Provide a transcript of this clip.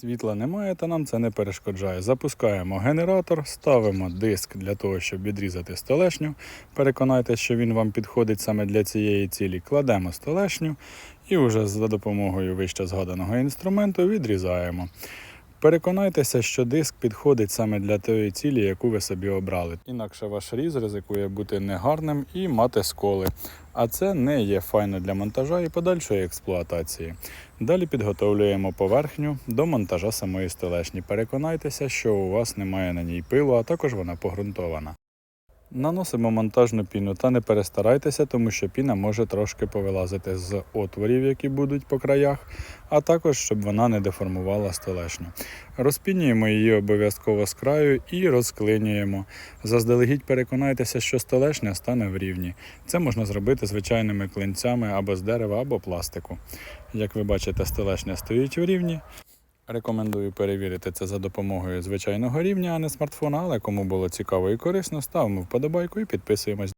Світла немає, та нам це не перешкоджає. Запускаємо генератор, ставимо диск для того, щоб відрізати столешню. Переконайтеся, що він вам підходить саме для цієї цілі. Кладемо столешню і вже за допомогою вище згаданого інструменту відрізаємо. Переконайтеся, що диск підходить саме для тої цілі, яку ви собі обрали. Інакше ваш різ ризикує бути негарним і мати сколи. А це не є файно для монтажа і подальшої експлуатації. Далі підготовлюємо поверхню до монтажа самої стелешні. Переконайтеся, що у вас немає на ній пилу, а також вона погрунтована. Наносимо монтажну піну та не перестарайтеся, тому що піна може трошки повилазити з отворів, які будуть по краях, а також щоб вона не деформувала стелешню. Розпінюємо її обов'язково з краю і розклинюємо. Заздалегідь переконайтеся, що стелешня стане в рівні. Це можна зробити звичайними клинцями або з дерева, або пластику. Як ви бачите, стелешня стоїть у рівні. Рекомендую перевірити це за допомогою звичайного рівня, а не смартфона, але кому було цікаво і корисно, ставимо вподобайку і підписуємось.